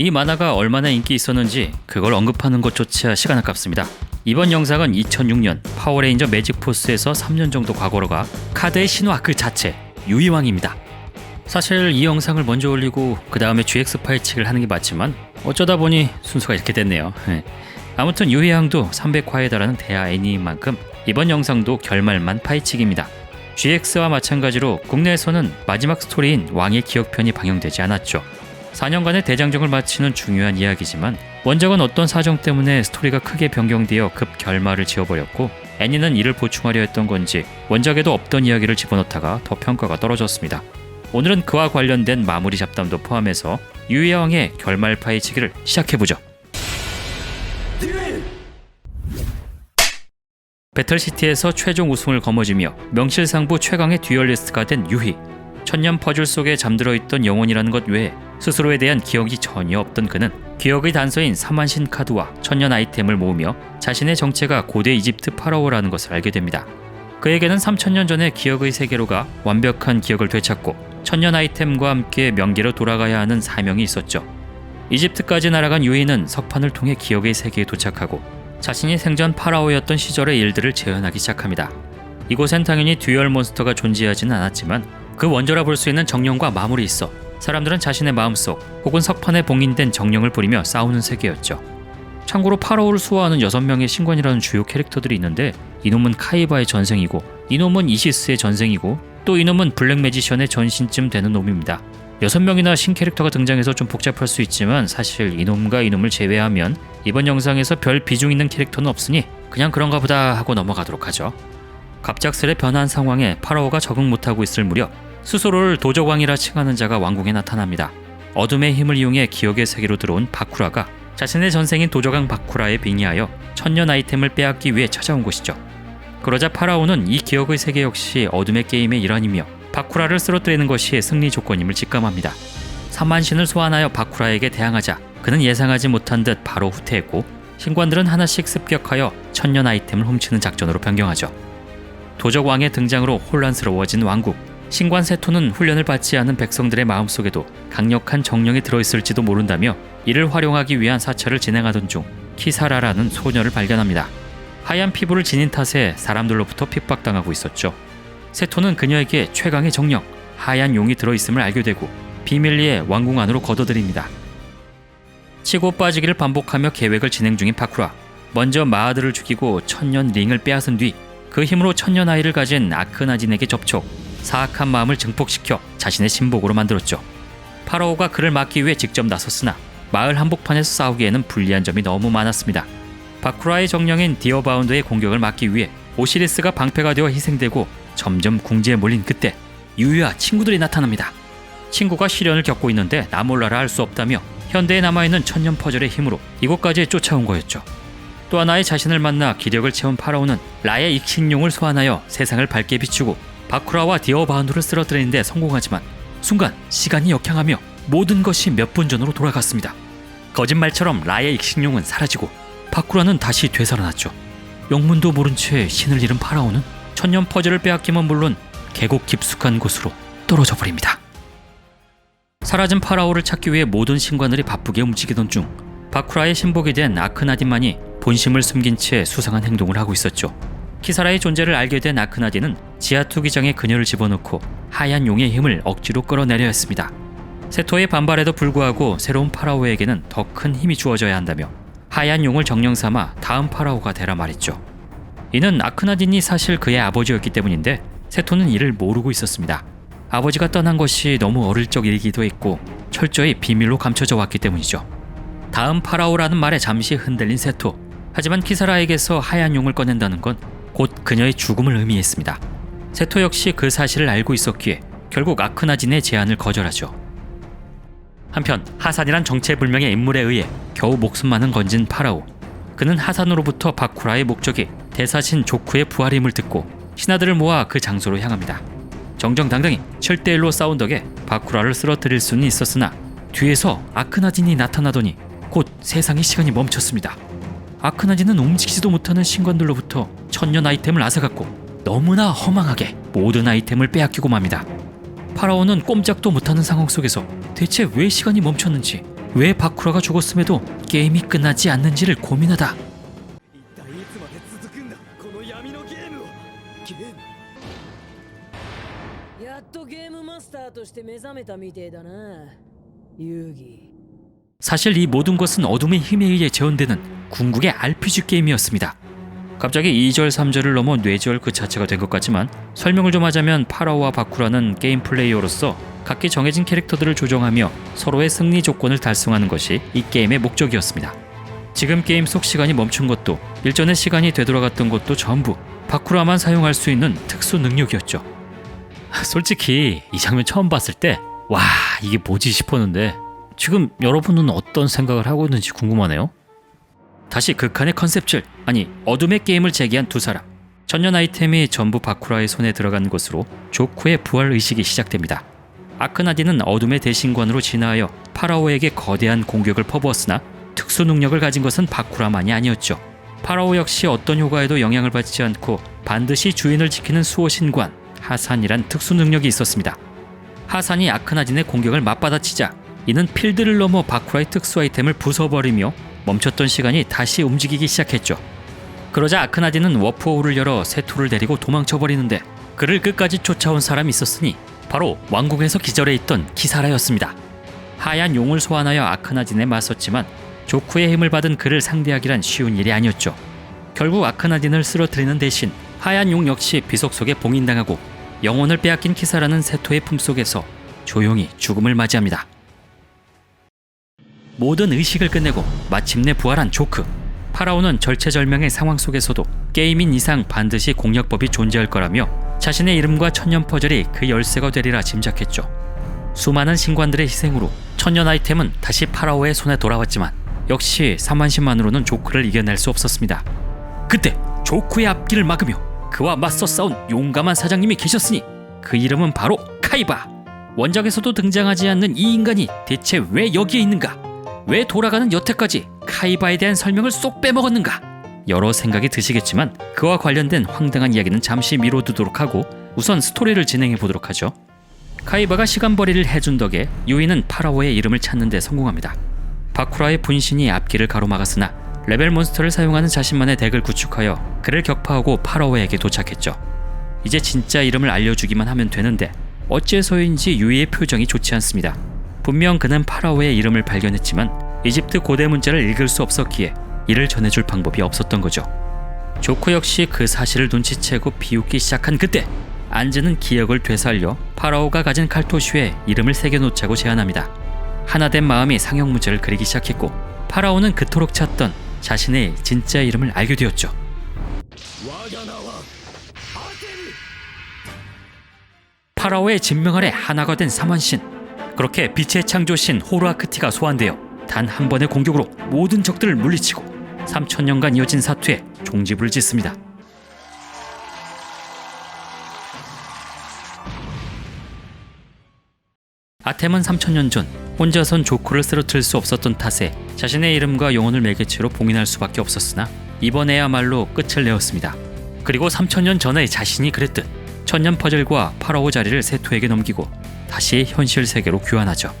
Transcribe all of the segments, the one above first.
이 만화가 얼마나 인기 있었는지 그걸 언급하는 것조차 시간 아깝습니다. 이번 영상은 2006년 파워레인저 매직포스에서 3년 정도 과거로 가 카드의 신화 그 자체 유이왕입니다. 사실 이 영상을 먼저 올리고 그 다음에 GX 파이칙을 하는 게 맞지만 어쩌다 보니 순서가 이렇게 됐네요. 예. 아무튼 유희왕도 300화에 달하는 대하 애니인 만큼 이번 영상도 결말만 파이칙입니다. GX와 마찬가지로 국내에서는 마지막 스토리인 왕의 기억편이 방영되지 않았죠. 4년간의 대장정을 마치는 중요한 이야기지만 원작은 어떤 사정 때문에 스토리가 크게 변경되어 급 결말을 지어버렸고 애니는 이를 보충하려 했던 건지 원작에도 없던 이야기를 집어넣다가 더 평가가 떨어졌습니다. 오늘은 그와 관련된 마무리 잡담도 포함해서 유희왕의 결말 파헤치기를 시작해보죠. 배틀시티에서 최종 우승을 거머쥐며 명실상부 최강의 듀얼리스트가 된 유희. 천년 퍼즐 속에 잠들어 있던 영혼이라는 것 외에 스스로에 대한 기억이 전혀 없던 그는 기억의 단서인 사만신 카드와 천년 아이템을 모으며 자신의 정체가 고대 이집트 파라오라는 것을 알게 됩니다. 그에게는 3천년 전의 기억의 세계로 가 완벽한 기억을 되찾고 천년 아이템과 함께 명계로 돌아가야 하는 사명이 있었죠. 이집트까지 날아간 유이는 석판을 통해 기억의 세계에 도착하고 자신이 생전 파라오였던 시절의 일들을 재현하기 시작합니다. 이곳엔 당연히 듀얼 몬스터가 존재하지는 않았지만 그 원조라 볼 수 있는 정령과 마물이 있어 사람들은 자신의 마음속 혹은 석판에 봉인된 정령을 부리며 싸우는 세계였죠. 참고로 파라오를 수호하는 6명의 신관이라는 주요 캐릭터들이 있는데 이놈은 카이바의 전생이고 이놈은 이시스의 전생이고 또 이놈은 블랙 매지션의 전신쯤 되는 놈입니다. 6명이나 신캐릭터가 등장해서 좀 복잡할 수 있지만 사실 이놈과 이놈을 제외하면 이번 영상에서 별 비중 있는 캐릭터는 없으니 그냥 그런가 보다 하고 넘어가도록 하죠. 갑작스레 변한 상황에 파라오가 적응 못하고 있을 무렵 스스로를 도적왕이라 칭하는 자가 왕궁에 나타납니다. 어둠의 힘을 이용해 기억의 세계로 들어온 바쿠라가 자신의 전생인 도적왕 바쿠라에 빙의하여 천년 아이템을 빼앗기 위해 찾아온 곳이죠. 그러자 파라오는 이 기억의 세계 역시 어둠의 게임의 일환이며 바쿠라를 쓰러뜨리는 것이 승리 조건임을 직감합니다. 삼만신을 소환하여 바쿠라에게 대항하자 그는 예상하지 못한 듯 바로 후퇴했고 신관들은 하나씩 습격하여 천년 아이템을 훔치는 작전으로 변경하죠. 도적 왕의 등장으로 혼란스러워진 왕국. 신관 세토는 훈련을 받지 않은 백성들의 마음속에도 강력한 정령이 들어있을지도 모른다며 이를 활용하기 위한 사찰을 진행하던 중 키사라라는 소녀를 발견합니다. 하얀 피부를 지닌 탓에 사람들로부터 핍박당하고 있었죠. 세토는 그녀에게 최강의 정령, 하얀 용이 들어있음을 알게 되고 비밀리에 왕궁 안으로 걷어들입니다. 치고 빠지기를 반복하며 계획을 진행 중인 파쿠라. 먼저 마하드를 죽이고 천년 링을 빼앗은 뒤 그 힘으로 천년 아이를 가진 아크나진에게 접촉, 사악한 마음을 증폭시켜 자신의 신복으로 만들었죠. 파라오가 그를 막기 위해 직접 나섰으나 마을 한복판에서 싸우기에는 불리한 점이 너무 많았습니다. 바쿠라의 정령인 디어바운드의 공격을 막기 위해 오시리스가 방패가 되어 희생되고 점점 궁지에 몰린 그때 유유와 친구들이 나타납니다. 친구가 시련을 겪고 있는데 나 몰라라 할 수 없다며 현대에 남아있는 천년 퍼즐의 힘으로 이곳까지 쫓아온 거였죠. 또 하나의 자신을 만나 기력을 채운 파라오는 라의 익신용을 소환하여 세상을 밝게 비추고 바쿠라와 디어바운드를 쓰러뜨리는데 성공하지만 순간 시간이 역행하며 모든 것이 몇 분 전으로 돌아갔습니다. 거짓말처럼 라의 익신용은 사라지고 바쿠라는 다시 되살아났죠. 영문도 모른 채 신을 잃은 파라오는 천년 퍼즐을 빼앗기면 물론 계곡 깊숙한 곳으로 떨어져 버립니다. 사라진 파라오를 찾기 위해 모든 신관들이 바쁘게 움직이던 중 바쿠라의 신복이 된 아크나딘만이 본심을 숨긴 채 수상한 행동을 하고 있었죠. 키사라의 존재를 알게 된 아크나딘은 지하 투기장에 그녀를 집어넣고 하얀 용의 힘을 억지로 끌어내려 했습니다. 세토의 반발에도 불구하고 새로운 파라오에게는 더 큰 힘이 주어져야 한다며 하얀 용을 정령 삼아 다음 파라오가 되라 말했죠. 이는 아크나딘이 사실 그의 아버지였기 때문인데 세토는 이를 모르고 있었습니다. 아버지가 떠난 것이 너무 어릴 적 일기도 했고 철저히 비밀로 감춰져 왔기 때문이죠. 다음 파라오라는 말에 잠시 흔들린 세토. 하지만 키사라에게서 하얀 용을 꺼낸다는 건 곧 그녀의 죽음을 의미했습니다. 세토 역시 그 사실을 알고 있었기에 결국 아크나진의 제안을 거절하죠. 한편 하산이란 정체불명의 인물에 의해 겨우 목숨만은 건진 파라오. 그는 하산으로부터 바쿠라의 목적이 대사신 조쿠의 부활임을 듣고 신하들을 모아 그 장소로 향합니다. 정정당당히 7대1로 싸운 덕에 바쿠라를 쓰러뜨릴 수는 있었으나 뒤에서 아크나딘이 나타나더니 곧 세상의 시간이 멈췄습니다. 아크나딘은 움직이지도 못하는 신관들로부터 천년 아이템을 앗아갔고 너무나 허망하게 모든 아이템을 빼앗기고 맙니다. 파라오는 꼼짝도 못하는 상황 속에서 대체 왜 시간이 멈췄는지 왜 바쿠라가 죽었음에도 게임이 끝나지 않는지를 고민하다. 사실 이 모든 것은 어둠의 힘에 의해 재현되는 궁극의 RPG 게임이었습니다. 갑자기 2절 3절을 넘어 뇌절 그 자체가 된 것 같지만 설명을 좀 하자면 파라오와 바쿠라는 게임 플레이어로서 각기 정해진 캐릭터들을 조정하며 서로의 승리 조건을 달성하는 것이 이 게임의 목적이었습니다. 지금 게임 속 시간이 멈춘 것도 일전의 시간이 되돌아갔던 것도 전부 바쿠라만 사용할 수 있는 특수 능력이었죠. 솔직히 이 장면 처음 봤을 때 와 이게 뭐지 싶었는데 지금 여러분은 어떤 생각을 하고 있는지 궁금하네요. 다시 극한의 컨셉질 아니 어둠의 게임을 제기한 두 사람 천년 아이템이 전부 바쿠라의 손에 들어간 것으로 조쿠의 부활 의식이 시작됩니다. 아크나디는 어둠의 대신관으로 진화하여 파라오에게 거대한 공격을 퍼부었으나 특수 능력을 가진 것은 바쿠라만이 아니었죠. 파라오 역시 어떤 효과에도 영향을 받지 않고 반드시 주인을 지키는 수호신관 하산이란 특수 능력이 있었습니다. 하산이 아크나딘의 공격을 맞받아치자 이는 필드를 넘어 바쿠라의 특수 아이템을 부숴버리며 멈췄던 시간이 다시 움직이기 시작했죠. 그러자 아크나딘은 워프호를 열어 세토를 데리고 도망쳐 버리는데 그를 끝까지 쫓아온 사람이 있었으니 바로 왕궁에서 기절해 있던 키사라였습니다. 하얀 용을 소환하여 아크나딘에 맞섰지만 조쿠의 힘을 받은 그를 상대하기란 쉬운 일이 아니었죠. 결국 아크나딘을 쓰러뜨리는 대신 하얀 용 역시 비속 속에 봉인당하고 영혼을 빼앗긴 키사라는 세토의 품속에서 조용히 죽음을 맞이합니다. 모든 의식을 끝내고 마침내 부활한 조크. 파라오는 절체절명의 상황 속에서도 게임인 이상 반드시 공략법이 존재할 거라며 자신의 이름과 천년 퍼즐이 그 열쇠가 되리라 짐작했죠. 수많은 신관들의 희생으로 천년 아이템은 다시 파라오의 손에 돌아왔지만 역시 3만신만으로는 조크를 이겨낼 수 없었습니다. 그때 조크의 앞길을 막으며 그와 맞서 싸운 용감한 사장님이 계셨으니 그 이름은 바로 카이바. 원작에서도 등장하지 않는 이 인간이 대체 왜 여기에 있는가? 왜 돌아가는 여태까지 카이바에 대한 설명을 쏙 빼먹었는가? 여러 생각이 드시겠지만 그와 관련된 황당한 이야기는 잠시 미뤄두도록 하고 우선 스토리를 진행해 보도록 하죠. 카이바가 시간벌이를 해준 덕에 유이는 파라오의 이름을 찾는 데 성공합니다. 바쿠라의 분신이 앞길을 가로막았으나 레벨 몬스터를 사용하는 자신만의 덱을 구축하여 그를 격파하고 파라오에게 도착했죠. 이제 진짜 이름을 알려주기만 하면 되는데 어째서인지 유이의 표정이 좋지 않습니다. 분명 그는 파라오의 이름을 발견했지만 이집트 고대 문자를 읽을 수 없었기에 이를 전해줄 방법이 없었던 거죠. 조코 역시 그 사실을 눈치채고 비웃기 시작한 그때 안즈는 기억을 되살려 파라오가 가진 칼토슈에 이름을 새겨놓자고 제안합니다. 하나된 마음이 상형 문제를 그리기 시작했고 파라오는 그토록 찾던 자신의 진짜 이름을 알게 되었죠. 파라오의 진명 아래 하나가 된 사만신. 그렇게 빛의 창조신 호르아크티가 소환되어 단 한 번의 공격으로 모든 적들을 물리치고 3천년간 이어진 사투에 종지부를 짓습니다. 아템은 3천년 전 혼자선 조코를 쓰러뜨릴 수 없었던 탓에 자신의 이름과 영혼을 매개체로 봉인할 수밖에 없었으나 이번에야말로 끝을 내었습니다. 그리고 3천년 전에 자신이 그랬듯 천년 퍼즐과 파라오 자리를 세토에게 넘기고 다시 현실 세계로 귀환하죠.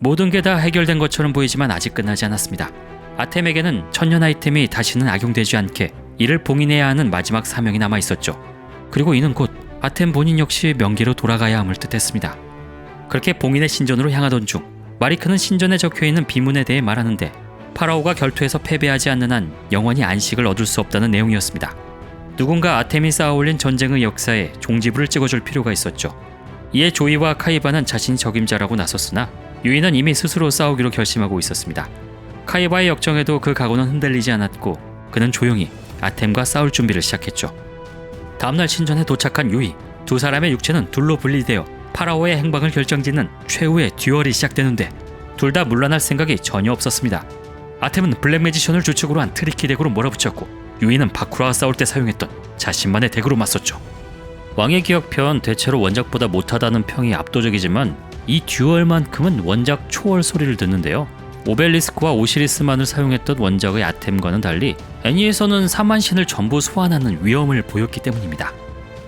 모든 게 다 해결된 것처럼 보이지만 아직 끝나지 않았습니다. 아템에게는 천년 아이템이 다시는 악용되지 않게 이를 봉인해야 하는 마지막 사명이 남아 있었죠. 그리고 이는 곧 아템 본인 역시 명계로 돌아가야 함을 뜻했습니다. 그렇게 봉인의 신전으로 향하던 중 마리크는 신전에 적혀 있는 비문에 대해 말하는데 파라오가 결투에서 패배하지 않는 한 영원히 안식을 얻을 수 없다는 내용이었습니다. 누군가 아템이 쌓아올린 전쟁의 역사에 종지부를 찍어줄 필요가 있었죠. 이에 조이와 카이바는 자신이 적임자라고 나섰으나 유이는 이미 스스로 싸우기로 결심하고 있었습니다. 카이바의 역정에도 그 각오는 흔들리지 않았고 그는 조용히 아템과 싸울 준비를 시작했죠. 다음날 신전에 도착한 유이 두 사람의 육체는 둘로 분리되어 파라오의 행방을 결정짓는 최후의 듀얼이 시작되는데 둘 다 물러날 생각이 전혀 없었습니다. 아템은 블랙 매지션을 주축으로 한 트리키 덱으로 몰아붙였고 유이는 바쿠라와 싸울 때 사용했던 자신만의 덱으로 맞섰죠. 왕의 기억편 대체로 원작보다 못하다는 평이 압도적이지만 이 듀얼만큼은 원작 초월 소리를 듣는데요. 오벨리스크와 오시리스만을 사용했던 원작의 아템과는 달리 애니에서는 사만신을 전부 소환하는 위험을 보였기 때문입니다.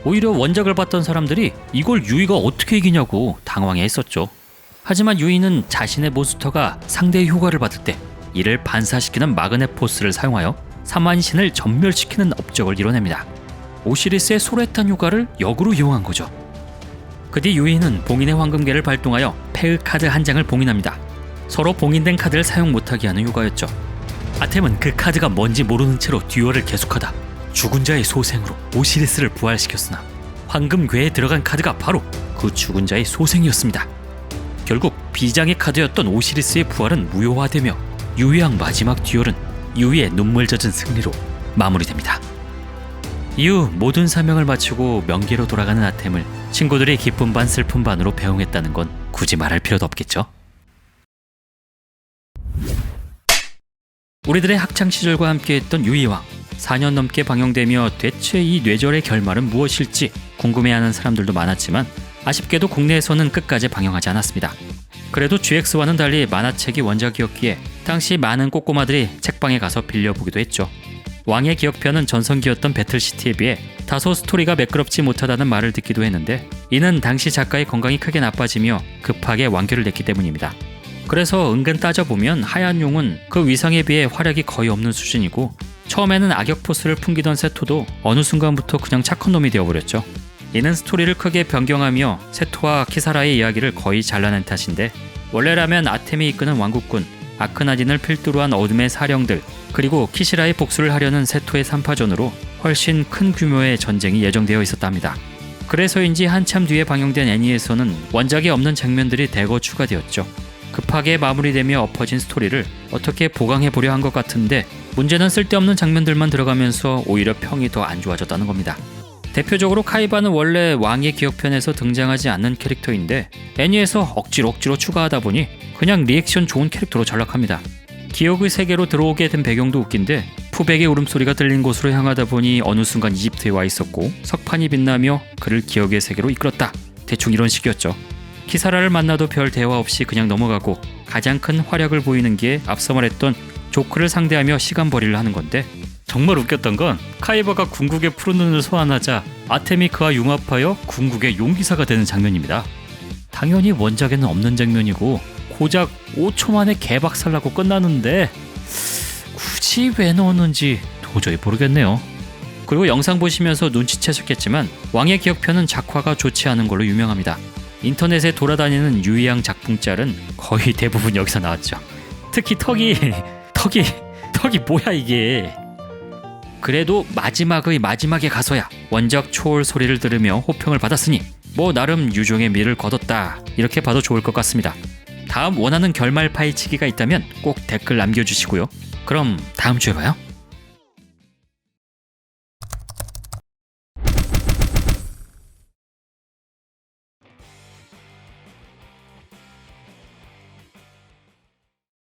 오히려 원작을 봤던 사람들이 이걸 유이가 어떻게 이기냐고 당황해 했었죠. 하지만 유이는 자신의 몬스터가 상대의 효과를 받을 때 이를 반사시키는 마그넷 포스를 사용하여 사만신을 전멸시키는 업적을 이뤄냅니다. 오시리스의 소레탄 효과를 역으로 이용한 거죠. 그 뒤 유이는 봉인의 황금계를 발동하여 페을 카드 한 장을 봉인합니다. 서로 봉인된 카드를 사용 못하게 하는 효과였죠. 아템은 그 카드가 뭔지 모르는 채로 듀얼을 계속하다 죽은 자의 소생으로 오시리스를 부활시켰으나 황금괴에 들어간 카드가 바로 그 죽은 자의 소생이었습니다. 결국 비장의 카드였던 오시리스의 부활은 무효화되며 유이왕 마지막 듀얼은 유이의 눈물 젖은 승리로 마무리됩니다. 이후 모든 사명을 마치고 명계로 돌아가는 아템을 친구들이 기쁨 반 슬픔 반으로 배웅했다는 건 굳이 말할 필요도 없겠죠. 우리들의 학창 시절과 함께했던 유이왕 4년 넘게 방영되며 대체 이 뇌절의 결말은 무엇일지 궁금해하는 사람들도 많았지만 아쉽게도 국내에서는 끝까지 방영하지 않았습니다. 그래도 GX와는 달리 만화책이 원작이었기에 당시 많은 꼬꼬마들이 책방에 가서 빌려보기도 했죠. 왕의 기억편은 전성기였던 배틀시티에 비해 다소 스토리가 매끄럽지 못하다는 말을 듣기도 했는데 이는 당시 작가의 건강이 크게 나빠지며 급하게 완결을 냈기 때문입니다. 그래서 은근 따져보면 하얀 용은 그 위상에 비해 활약이 거의 없는 수준이고 처음에는 악역 포스를 풍기던 세토도 어느 순간부터 그냥 착한 놈이 되어버렸죠. 이는 스토리를 크게 변경하며 세토와 키사라의 이야기를 거의 잘라낸 탓인데 원래라면 아템이 이끄는 왕국군 아크나딘을 필두로 한 어둠의 사령들 그리고 키시라의 복수를 하려는 세토의 삼파전으로 훨씬 큰 규모의 전쟁이 예정되어 있었답니다. 그래서인지 한참 뒤에 방영된 애니에서는 원작에 없는 장면들이 대거 추가되었죠. 급하게 마무리되며 엎어진 스토리를 어떻게 보강해 보려 한 것 같은데 문제는 쓸데없는 장면들만 들어가면서 오히려 평이 더 안 좋아졌다는 겁니다. 대표적으로 카이바는 원래 왕의 기억편에서 등장하지 않는 캐릭터인데 애니에서 억지로 억지로 추가하다 보니 그냥 리액션 좋은 캐릭터로 전락합니다. 기억의 세계로 들어오게 된 배경도 웃긴데 푸백의 울음소리가 들린 곳으로 향하다 보니 어느 순간 이집트에 와 있었고 석판이 빛나며 그를 기억의 세계로 이끌었다. 대충 이런 식이었죠. 키사라를 만나도 별 대화 없이 그냥 넘어가고 가장 큰 활약을 보이는 게 앞서 말했던 조크를 상대하며 시간벌이를 하는 건데 정말 웃겼던 건 카이버가 궁극의 푸른 눈을 소환하자 아테미 그와 융합하여 궁극의 용기사가 되는 장면입니다. 당연히 원작에는 없는 장면이고 고작 5초 만에 개박살나고 끝나는데 굳이 왜 넣었는지 도저히 모르겠네요. 그리고 영상 보시면서 눈치채셨겠지만 왕의 기억편은 작화가 좋지 않은 걸로 유명합니다. 인터넷에 돌아다니는 유의양 작품짤은 거의 대부분 여기서 나왔죠. 특히 턱이 턱이 턱이 뭐야 이게. 그래도 마지막의 마지막에 가서야 원작 초월 소리를 들으며 호평을 받았으니 뭐 나름 유종의 미를 거뒀다 이렇게 봐도 좋을 것 같습니다. 다음 원하는 결말 파헤치기가 있다면 꼭 댓글 남겨주시고요. 그럼 다음 주에 봐요.